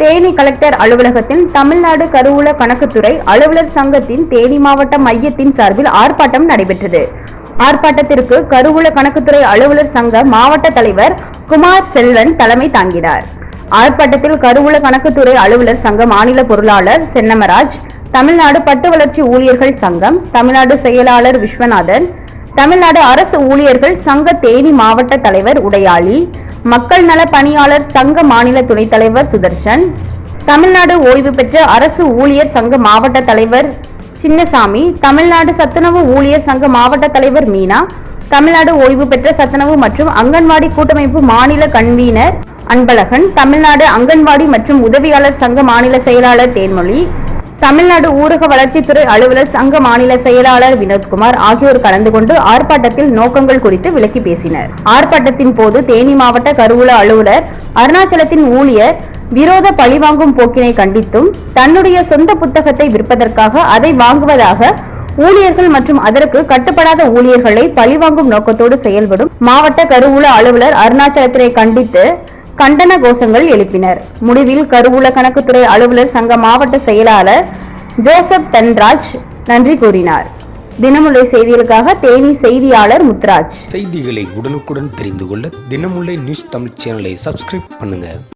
Theni collector அலுவலகத்தில் தமிழ்நாடு கருவூல கணக்குத்துறை அலுவலர் சங்கத்தின் தேனி மாவட்ட மையத்தின் சார்பில் ஆர்ப்பாட்டம் நடைபெற்றது. ஆர்ப்பாட்டத்திற்கு கருவூல கணக்குத்துறை அலுவலர் சங்க மாவட்ட தலைவர் குமார் செல்வன் தலைமை தாங்கினார். ஆர்ப்பாட்டத்தில் கருவூல கணக்குத்துறை அலுவலர் சங்க மாநில பொருளாளர் சென்னமராஜ் தமிழ்நாடு பட்டு வளர்ச்சி ஊழியர்கள் சங்கம் தமிழ்நாடு செயலாளர் விஸ்வநாதன் தமிழ்நாடு அரசு ஊழியர்கள் சங்க தேனி மாவட்ட தலைவர் உடையாளி மக்கள் நல பணியாளர் சங்க மாநில துணைத் தலைவர் சுதர்ஷன் தமிழ்நாடு ஓய்வு பெற்ற அரசு ஊழியர் சங்க மாவட்ட தலைவர் சின்னசாமி தமிழ்நாடு சத்துணவு ஊழியர் சங்க மாவட்ட தலைவர் மீனா தமிழ்நாடு ஓய்வு பெற்ற சத்துணவு மற்றும் அங்கன்வாடி கூட்டமைப்பு மாநில கன்வீனர் அன்பழகன் தமிழ்நாடு அங்கன்வாடி மற்றும் உதவியாளர் சங்க மாநில செயலாளர் தேன்மொழி தமிழ்நாடு ஊரக வளர்ச்சித்துறை அலுவலர் சங்க மாநில செயலாளர் வினோத்குமார் ஆகியோர் கலந்து கொண்டு ஆர்ப்பாட்டத்தில் நோக்கங்கள் குறித்து விளக்கி பேசினர். ஆர்ப்பாட்டத்தின் போது தேனி மாவட்ட கருவூல அலுவலர் அருணாச்சலத்தின் ஊழியர் விரோத பழிவாங்கும் போக்கினை கண்டித்தும் தன்னுடைய சொந்த புத்தகத்தை விற்பதற்காக அதை வாங்குவதாக ஊழியர்கள் மற்றும் அதற்கு கட்டுப்படாத ஊழியர்களை பழிவாங்கும் நோக்கத்தோடு செயல்படும் மாவட்ட கருவூல அலுவலர் அருணாச்சலத்தினை கண்டித்து கண்டன கோஷங்கள் எழுப்பினர். முடிவில் கருவூல கணக்குத்துறை அலுவலர் சங்க மாவட்ட செயலாளர் ஜோசப் தன்ராஜ் நன்றி கூறினார். தினமுல்லை செய்திகளுக்காக தேனி செய்தியாளர் முத்ராஜ் செய்திகளை உடனுக்குடன் தெரிந்து கொள்ள தினமுல்லை நியூஸ் தமிழ் சேனலை சப்ஸ்கிரைப் பண்ணுங்க.